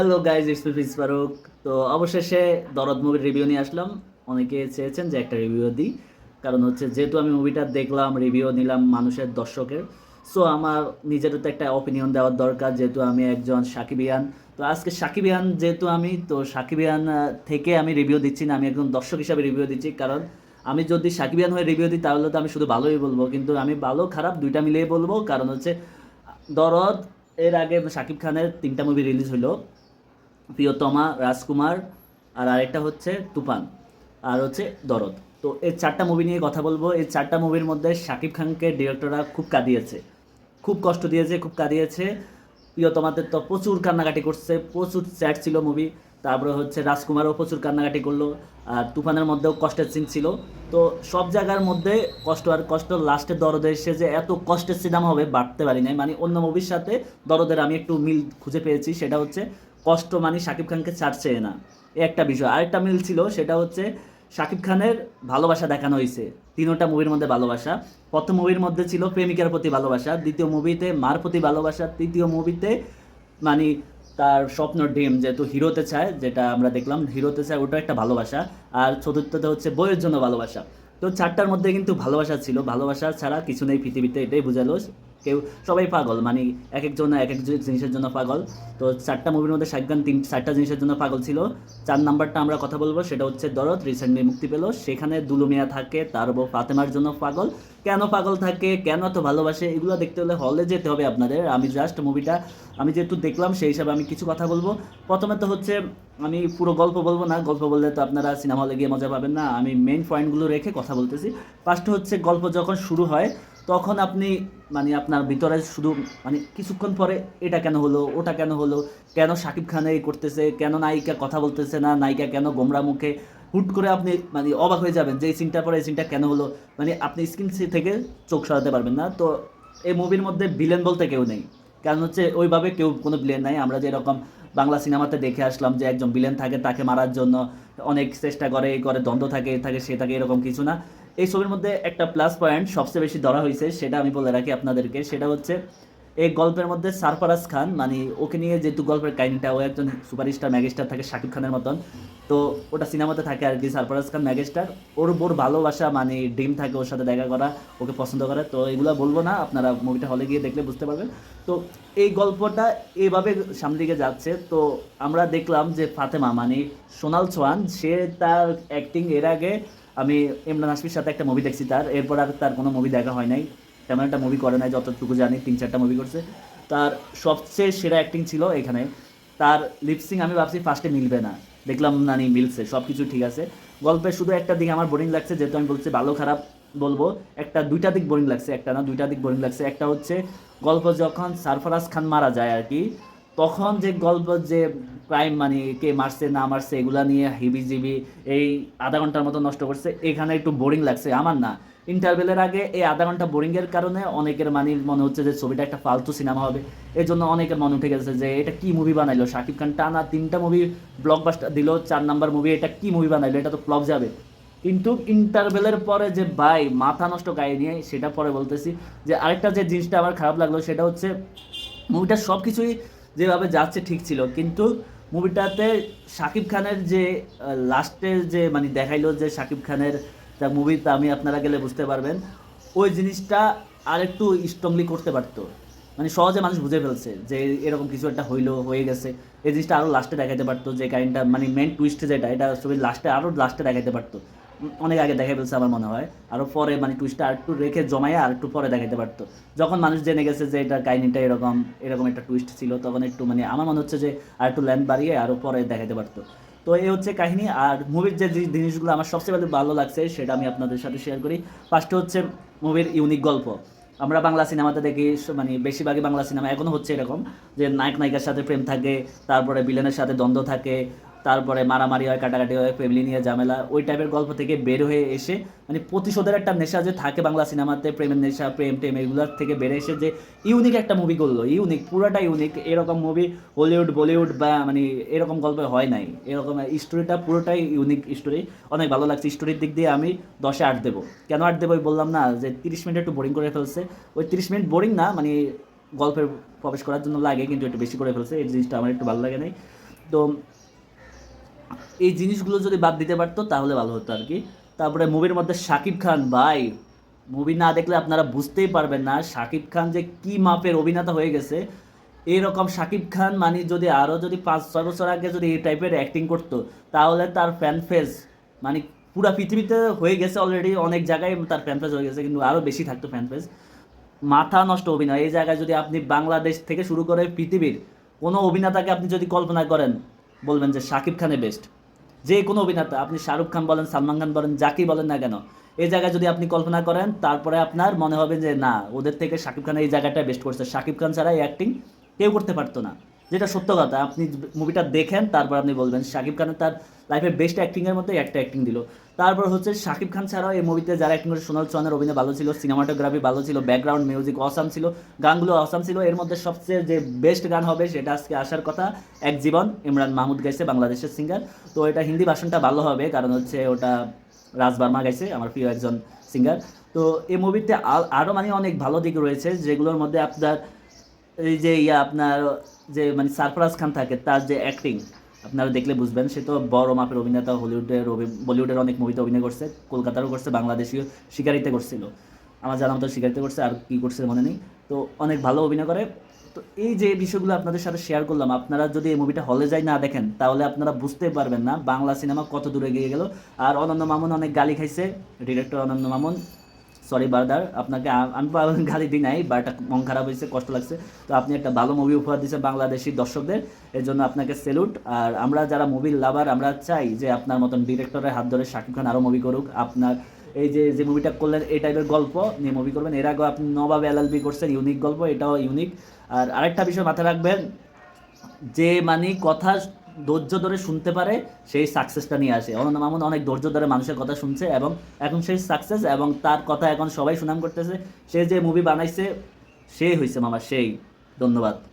Hello guys it's Faruk. তো অবশেষে দরদ মুভির রিভিউ নিয়ে আসলাম। অনেকে চেয়েছেন যে একটা রিভিউ দিই। কারণ হচ্ছে, যেহেতু আমি মুভিটা দেখলাম রিভিউ নিলাম মানুষের, দর্শকের। সো আমার নিজেরও তো একটা অপিনিয়ন দেওয়ার দরকার, যেহেতু আমি একজন সাকিবিয়ান। তো আজকে সাকিবিয়ান যেহেতু আমি, তো সাকিবিয়ান থেকে আমি রিভিউ দিচ্ছি না, আমি একজন দর্শক হিসাবে রিভিউ দিচ্ছি। কারণ আমি যদি সাকিবিয়ান হয়ে রিভিউ দিই, তাহলে তো আমি শুধু ভালোই বলব। কিন্তু আমি ভালো, খারাপ দুইটা মিলিয়ে বলব। কারণ হচ্ছে, দরদ, এর আগে শাকিব খানের তিনটা মুভি রিলিজ হলো। প্রিয়তমা, রাজকুমার, আর আরেকটা হচ্ছে তুফান, আর হচ্ছে দরদ। তো এই চারটা মুভি নিয়ে কথা বলব। এই চারটা মুভির মধ্যে শাকিব খানকে ডিরেক্টররা খুব কাঁদিয়েছে। খুব কষ্ট দিয়েছে, খুব কাঁদিয়েছে। প্রিয়তমাতে তো প্রচুর কান্নাকাটি করছে, প্রচুর স্যাড ছিল মুভি তারপরে হচ্ছে রাজকুমারও প্রচুর কান্নাকাটি করল, আর তুফানের মধ্যেও কষ্টের সিন ছিল। তো সব জায়গার মধ্যে কষ্ট আর কষ্ট লাস্টে দরদে এসে যে এত কষ্টের সিনেমা হবে বাড়তে পারি নাই। মানে অন্য মুভির সাথে দরদের আমি একটু মিল খুঁজে পেয়েছি, সেটা হচ্ছে কষ্ট মানে শাকিব খানকে ছাড়ছে না। এ একটা বিষয়। আরেকটা মিল ছিল, সেটা হচ্ছে শাকিব খানের ভালোবাসা দেখানো হয়েছে তিনোটা মুভির মধ্যে ভালোবাসা। প্রথম মুভির মধ্যে ছিল প্রেমিকার প্রতি ভালোবাসা। দ্বিতীয় মুভিতে মার প্রতি ভালোবাসা। তৃতীয় মুভিতে মানে তার স্বপ্ন ড্রিম যেহেতু হিরোতে চায়, যেটা আমরা দেখলাম, হিরোতে চায় ওটা একটা ভালোবাসা। আর চতুর্থতে হচ্ছে বইয়ের জন্য ভালোবাসা। তো চারটার মধ্যে কিন্তু ভালোবাসা ছিল। ভালোবাসা ছাড়া কিছু নেই পৃথিবীতে, এটাই বোঝালো। কেউ, সবাই পাগল মানে এক একজন এক এক জিনিসের জন্য পাগল। তো চারটা মুভির মধ্যে খান তিন, চারটা জিনিসের জন্য পাগল ছিল। চার নাম্বারটা আমরা কথা বলব, সেটা হচ্ছে দরদ রিসেন্টলি মুক্তি পেল। সেখানে দুলুমিয়া থাকে, তার বউ ফাতেমার জন্য পাগল। কেন পাগল থাকে, কেন এত ভালোবাসে, এগুলো দেখতে হলে হলে যেতে হবে আপনাদের। আমি জাস্ট মুভিটা আমি যেহেতু দেখলাম, সেই হিসাবে আমি কিছু কথা বলব। প্রথমে তো হচ্ছে, আমি পুরো গল্প বলব না। গল্প বললে তো আপনারা সিনেমা হলে গিয়ে মজা পাবেন না। আমি মেইন পয়েন্টগুলো রেখে কথা বলতেছি। ফার্স্ট হচ্ছে গল্প যখন শুরু হয় তখন আপনি মানে আপনার ভিতরে শুধু মানে কিছুক্ষণ পরে এটা কেন হলো, ওটা কেন হলো, কেন শাকিব খান এই করতেছে, কেন নায়িকা কথা বলতেছে না, নায়িকা কেন গোমরা মুখে হুট করে আপনি মানে অবাক হয়ে যাবেন যে এই সিনটার পরে এই সিনটা কেন হলো। মানে আপনি স্ক্রিন থেকে চোখ সরাতে পারবেন না। তো এই মুভির মধ্যে ভিলেন বলতে কেউ নেই। কারণ হচ্ছে ওইভাবে কেউ কোনো ভিলেন নাই। আমরা যেরকম বাংলা সিনেমাতে দেখে আসলাম যে একজন ভিলেন থাকে তাকে মারার জন্য অনেক চেষ্টা করে, এই করে, দ্বন্দ্ব থাকে থাকে, সে থাকে, এরকম কিছু না। এই ছবির মধ্যে একটা প্লাস পয়েন্ট সবচেয়ে বেশি ধরা হয়েছে, সেটা আমি বলে রাখি আপনাদেরকে, সেটা হচ্ছে এই গল্পের মধ্যে সারফারাজ খান মানে ওকে নিয়ে যেহেতু গল্পের কাহিনীটা, ও একজন সুপারস্টার, ম্যাগেস্টার থাকে শাকিব খানের মতন, তো ওটা সিনেমাতে থাকে আর কি সারফারাজ খান, ম্যাগেস্টার। ওর বোর ভালোবাসা মানে ড্রিম থাকে ওর সাথে দেখা করা, ওকে পছন্দ করে, তো এগুলো বলব না, আপনারা মুভিটা হলে গিয়ে দেখলে বুঝতে পারবেন। তো এই গল্পটা এইভাবে সামনে দিকে যাচ্ছে, তো আমরা দেখলাম যে ফাতেমা মানে সোনাল চৌহান সে তার অ্যাক্টিং এর আগে আমি ইমরান হাসমির সাথে একটা মুভি দেখছি তার। এরপর আর তার কোনো মুভি দেখা হয় নাই। তেমন একটা মুভি করে নাই, যতটুকু জানি, তিন চারটা মুভি করছে। তার সবচেয়ে সেরা অ্যাক্টিং ছিল এখানে। তার লিপসিং আমি ভাবছি ফার্স্টে মিলবে না। দেখলাম না নি মিলছে সব কিছু ঠিক আছে। গল্পের শুধু একটা দিক আমার বোরিং লাগছে, যেহেতু আমি বলছি ভালো খারাপ বলব। একটা দুইটা দিক বোরিং লাগছে, একটা না, দুইটা দিক বোরিং লাগছে। একটা হচ্ছে গল্প যখন সারফরাজ খান মারা যায় আর কি, তখন যে গল্প যে ক্রাইম মানে কে মারছে, না মারছে, এগুলা নিয়ে হিবি জিবি এই আধা ঘণ্টার মতো নষ্ট করছে। এখানে একটু বোরিং লাগছে, আমার না। ইন্টারভেলের আগে এই আধা ঘণ্টা বোরিংয়ের কারণে অনেকের মানে মনে হচ্ছে যে ছবিটা একটা ফালতু সিনেমা হবে। এর জন্য অনেকের মনে উঠে গেছে যে এটা কি মুভি বানাইলো? শাকিব খান টানা তিনটা মুভি ব্লকবাস্টার দিল, চার নাম্বার মুভি এটা কি মুভি বানাইলো? এটা তো ফ্লপ যাবে। কিন্তু ইন্টারভেলের পরে যে ভাই মাথা নষ্ট গায়ে নিয়ে, সেটা পরে বলতেছি যে আরেকটা যে জিনিসটা আমার খারাপ লাগল, সেটা হচ্ছে মুভিটা সব কিছুই যেভাবে যাচ্ছে ঠিক ছিল। কিন্তু মুভিটাতে শাকিব খানের যে লাস্টে যে মানে দেখাইলো যে শাকিব খানের মুভি তা আমি আপনারা গেলে বুঝতে পারবেন, ওই জিনিসটা আর একটু স্ট্রংলি করতে পারতো। মানে সহজে মানুষ বুঝে ফেলছে যে এরকম কিছু একটা হইল, হয়ে গেছে। এই জিনিসটা আরও লাস্টে দেখাতে পারতো যে কাহিনটা মানে মেন টুইস্ট যেটা, এটা ছবির লাস্টে আরও লাস্টে দেখাতে পারতো। অনেক আগে দেখা ফেলছে আমার মনে হয়। আরও পরে মানে টুইস্টটা আর একটু রেখে জমায়ে আর একটু পরে দেখাতে পারতো। যখন মানুষ জেনে গেছে যে এটা কাহিনিটা এরকম এরকম একটা টুইস্ট ছিল, তখন একটু মানে আমার মনে হচ্ছে যে আর একটু ল্যান্ড বাড়িয়ে আরও পরে দেখাতে পারতো। তো এই হচ্ছে কাহিনী, আর মুভির যে জিনিসগুলো আমার সবচেয়ে ভালো লাগছে সেটা আমি আপনাদের সাথে শেয়ার করি। ফার্স্টে হচ্ছে মুভির ইউনিক গল্প। আমরা বাংলা সিনেমাতে দেখি মানে বেশিরভাগই বাংলা সিনেমা এখনও হচ্ছে এরকম, যে নায়ক নায়িকার সাথে প্রেম থাকে, তারপরে ভিলেনের সাথে দ্বন্দ্ব থাকে তারপরে মারামারি হয়, কাটাকাটি হয় ফ্যামিলি নিয়ে ঝামেলা। ওই টাইপের গল্প থেকে বের হয়ে এসে মানে প্রতিশোধের একটা নেশা যে থাকে বাংলা সিনেমাতে, প্রেমের নেশা, প্রেম টেম, এগুলোর থেকে বের এসে যে ইউনিক একটা মুভি করল। ইউনিক পুরোটা ইউনিক এরকম মুভি হলিউড বলিউড বা মানে এরকম গল্পে হয় নাই। এরকম স্টোরিটা পুরোটাই ইউনিক স্টোরি অনেক ভালো লাগছে। স্টোরির দিক দিয়ে আমি দশে আট দেবো। কেন আট দেবো? বললাম না যে তিরিশ মিনিট একটু বোরিং করে ফেলছে। ওই তিরিশ মিনিট বোরিং না মানে গল্পের প্রবেশ করার জন্য লাগে, কিন্তু একটু বেশি করে ফেলছে। এই জিনিসটা আমার একটু ভালো লাগে নাই। তো এই জিনিসগুলো যদি বাদ দিতে পারতো, তাহলে ভালো হতো আর কি। তারপরে মুভির মধ্যে শাকিব খান, ভাই মুভি না দেখলে আপনারা বুঝতেই পারবেন না শাকিব খান যে কি মাপের অভিনেতা হয়ে গেছে। এইরকম শাকিব খান মানে যদি আরও যদি পাঁচ, ছয় বছর আগে যদি এই টাইপের অ্যাক্টিং করতো, তাহলে তার ফ্যান ফেস মানে পুরা পৃথিবীতে হয়ে গেছে অলরেডি অনেক জায়গায় তার ফ্যান ফেস হয়ে গেছে, কিন্তু আরও বেশি থাকতো ফ্যান ফেস মাথা নষ্ট অভিনয়, এই জায়গায় যদি আপনি বাংলাদেশ থেকে শুরু করে পৃথিবীর কোনো অভিনেতাকে আপনি যদি কল্পনা করেন বলবেন যে শাকিব খানে বেস্ট যে কোনো অভিনেতা, আপনি শাহরুখ খান বলেন, সালমান খান বলেন, যাকেই বলেন না কেন, এই জায়গায় যদি আপনি কল্পনা করেন, তারপরে আপনার মনে হবে যে না, ওদের থেকে শাকিব খান এই জায়গাটা বেস্ট করছে। শাকিব খান ছাড়া এই অ্যাক্টিং কেউ করতে পারতো না। যেটা সত্য কথা, আপনি মুভিটা দেখেন, তারপর আপনি বলবেন, শাকিব খানের তার লাইফের বেস্ট অ্যাক্টিংয়ের মধ্যে একটা অ্যাক্টিং দিল। তারপর হচ্ছে শাকিব খান ছাড়াও এই মুভিতে যারা অ্যাক্টিং করে, সোনাল চৌহানের অভিনয় ভালো ছিল সিনেমাটোগ্রাফি ভালো ছিল ব্যাকগ্রাউন্ড মিউজিক অসাম ছিল, গানগুলো অসাম ছিল। এর মধ্যে সবচেয়ে যে বেস্ট গান হবে সেটা আজকে আসার কথা, এক জীবন, ইমরান মাহমুদ গাইছে বাংলাদেশের সিঙ্গার তো এটা হিন্দি ভাষণটা ভালো হবে, কারণ হচ্ছে ওটা রাজ বার্মা গাইছে, আমার প্রিয় একজন সিঙ্গার তো এই মুভিতে আরও মানে অনেক ভালো দিক রয়েছে, যেগুলোর মধ্যে আপনার এই যে ইয়া আপনার যে মানে সারফরাজ খান থাকে, তার যে অ্যাক্টিং আপনারা দেখলে বুঝবেন, সে তো বড় মাপের অভিনেতা হলিউডের বলিউডের অনেক মুভিতে অভিনয় করছে, কলকাতারও করছে, বাংলাদেশীয় শিকারিতে করছিল। আমার জানা মতো শিকারিতে করছে, আর কি করছে মনে নেই। তো অনেক ভালো অভিনয় করে। তো এই যে বিষয়গুলো আপনাদের সাথে শেয়ার করলাম, আপনারা যদি এই মুভিটা হলে যাই না দেখেন, তাহলে আপনারা বুঝতে পারবেন না বাংলা সিনেমা কত দূরে গিয়ে গেল। আর অনন্য মামুন অনেক গালি খাইছে ডিরেক্টর অনন্য মামুন। সরি বারদার আপনাকে আমি গালি দিই নাই বাট মন খারাপ হয়েছে, কষ্ট লাগছে। তো আপনি একটা ভালো মুভি উপহার দিয়েছেন বাংলাদেশি দর্শকদের, এর জন্য আপনাকে সেলুট আর আমরা যারা মুভির লাভার আমরা চাই যে আপনার মতন ডিরেক্টরের হাত ধরে শাকিব খান আরও মুভি করুক। আপনার এই যে যে মুভিটা করলেন, এই টাইপের গল্প নিয়ে মুভি করবেন। এর আগেও আপনি নবাব এলএলবি করছেন ইউনিক গল্প, এটাও ইউনিক আর আরেকটা বিষয় মাথায় রাখবেন, যে মানে কথা ধৈর্য ধরে শুনতে পারে, সেই সাকসেসটা নিয়ে আসে। অনন্ত মামুন অনেক ধৈর্য ধরে মানুষের কথা শুনছে এবং এখন সেই সাকসেস এবং তার কথা এখন সবাই সুনাম করতেছে। সে যে মুভি বানাইছে সেই হয়েছে মামা, সেই। ধন্যবাদ।